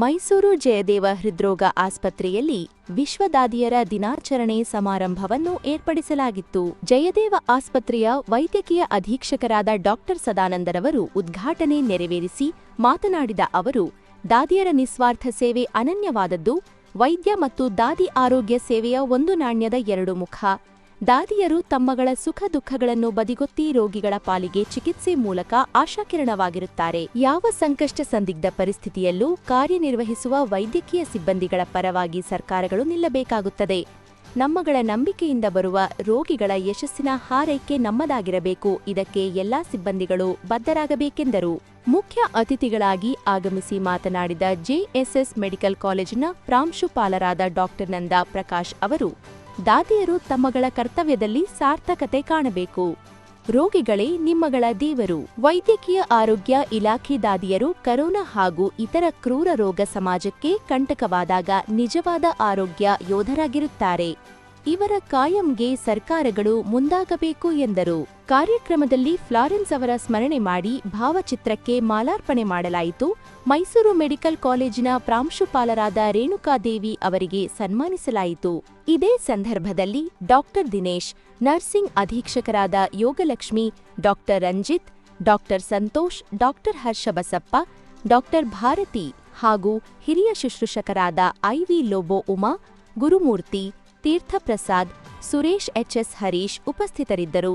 ಮೈಸೂರು ಜಯದೇವ ಹೃದ್ರೋಗ ಆಸ್ಪತ್ರೆಯಲ್ಲಿ ವಿಶ್ವದಾದಿಯರ ದಿನಾಚರಣೆ ಸಮಾರಂಭವನ್ನು ಏರ್ಪಡಿಸಲಾಗಿತ್ತು. ಜಯದೇವ ಆಸ್ಪತ್ರೆಯ ವೈದ್ಯಕೀಯ ಅಧೀಕ್ಷಕರಾದ ಡಾಕ್ಟರ್ ಸದಾನಂದರವರು ಉದ್ಘಾಟನೆ ನೆರವೇರಿಸಿ ಮಾತನಾಡಿದ ಅವರು, ದಾದಿಯರ ನಿಸ್ವಾರ್ಥ ಸೇವೆ ಅನನ್ಯವಾದದ್ದು, ವೈದ್ಯ ಮತ್ತು ದಾದಿ ಆರೋಗ್ಯ ಸೇವೆಯ ಒಂದು ನಾಣ್ಯದ ಎರಡು ಮುಖ. ದಾದಿಯರು ತಮ್ಮಗಳ ಸುಖ ದುಃಖಗಳನ್ನು ಬದಿಗೊತ್ತಿ ರೋಗಿಗಳ ಪಾಲಿಗೆ ಚಿಕಿತ್ಸೆ ಮೂಲಕ ಆಶಾಕಿರಣವಾಗಿರುತ್ತಾರೆ. ಯಾವ ಸಂಕಷ್ಟ ಸಂದಿಗ್ಧ ಪರಿಸ್ಥಿತಿಯಲ್ಲೂ ಕಾರ್ಯನಿರ್ವಹಿಸುವ ವೈದ್ಯಕೀಯ ಸಿಬ್ಬಂದಿಗಳ ಪರವಾಗಿ ಸರ್ಕಾರಗಳು ನಿಲ್ಲಬೇಕಾಗುತ್ತದೆ. ನಮ್ಮಗಳ ನಂಬಿಕೆಯಿಂದ ಬರುವ ರೋಗಿಗಳ ಯಶಸ್ಸಿನ ಹಾರೈಕೆ ನಮ್ಮದಾಗಿರಬೇಕು. ಇದಕ್ಕೆ ಎಲ್ಲಾ ಸಿಬ್ಬಂದಿಗಳು ಬದ್ಧರಾಗಬೇಕೆಂದರು. ಮುಖ್ಯ ಅತಿಥಿಗಳಾಗಿ ಆಗಮಿಸಿ ಮಾತನಾಡಿದ ಜೆಎಸ್ಎಸ್ ಮೆಡಿಕಲ್ ಕಾಲೇಜಿನ ಪ್ರಾಂಶುಪಾಲರಾದ ಡಾಕ್ಟರ್ ನಂದಾ ಪ್ರಕಾಶ್ ಅವರು ದಾದಿಯರು ತಮ್ಮಗಳ ಕರ್ತವ್ಯದಲ್ಲಿ ಸಾರ್ಥಕತೆ ಕಾಣಬೇಕು. ರೋಗಿಗಳೇ ನಿಮ್ಮಗಳ ದೇವರು. ವೈದ್ಯಕೀಯ ಆರೋಗ್ಯ ಇಲಾಖೆ ದಾದಿಯರು ಕರೋನಾ ಹಾಗೂ ಇತರ ಕ್ರೂರ ರೋಗ ಸಮಾಜಕ್ಕೆ ಕಂಟಕವಾದಾಗ ನಿಜವಾದ ಆರೋಗ್ಯ ಯೋಧರಾಗಿರುತ್ತಾರೆ. ಇವರ ಕಾಯಂಗೆ ಸರ್ಕಾರಗಳು ಮುಂದಾಗಬೇಕು ಎಂದರು. ಕಾರ್ಯಕ್ರಮದಲ್ಲಿ ಫ್ಲಾರೆನ್ಸ್ ಅವರ ಸ್ಮರಣೆ ಮಾಡಿ ಭಾವಚಿತ್ರಕ್ಕೆ ಮಾಲಾರ್ಪಣೆ ಮಾಡಲಾಯಿತು. ಮೈಸೂರು ಮೆಡಿಕಲ್ ಕಾಲೇಜಿನ ಪ್ರಾಂಶುಪಾಲರಾದ ರೇಣುಕಾದೇವಿ ಅವರಿಗೆ ಸನ್ಮಾನಿಸಲಾಯಿತು. ಇದೇ ಸಂದರ್ಭದಲ್ಲಿ doctor Dinesh, nursing ಅಧೀಕ್ಷಕರಾದ Yogalakshmi, doctor Ranjith, doctor Santosh, doctor Harshabasappa, doctor Bharathi ಹಾಗೂ ಹಿರಿಯ ಶುಶ್ರೂಷಕರಾದ ಐವಿ ಲೋಬೋ ಉಮಾ, ಗುರುಮೂರ್ತಿ ತೀರ್ಥಪ್ರಸಾದ್ ಸುರೇಶ್ ಎಚ್ಎಸ್ ಹರೀಶ್ ಉಪಸ್ಥಿತರಿದ್ದರು.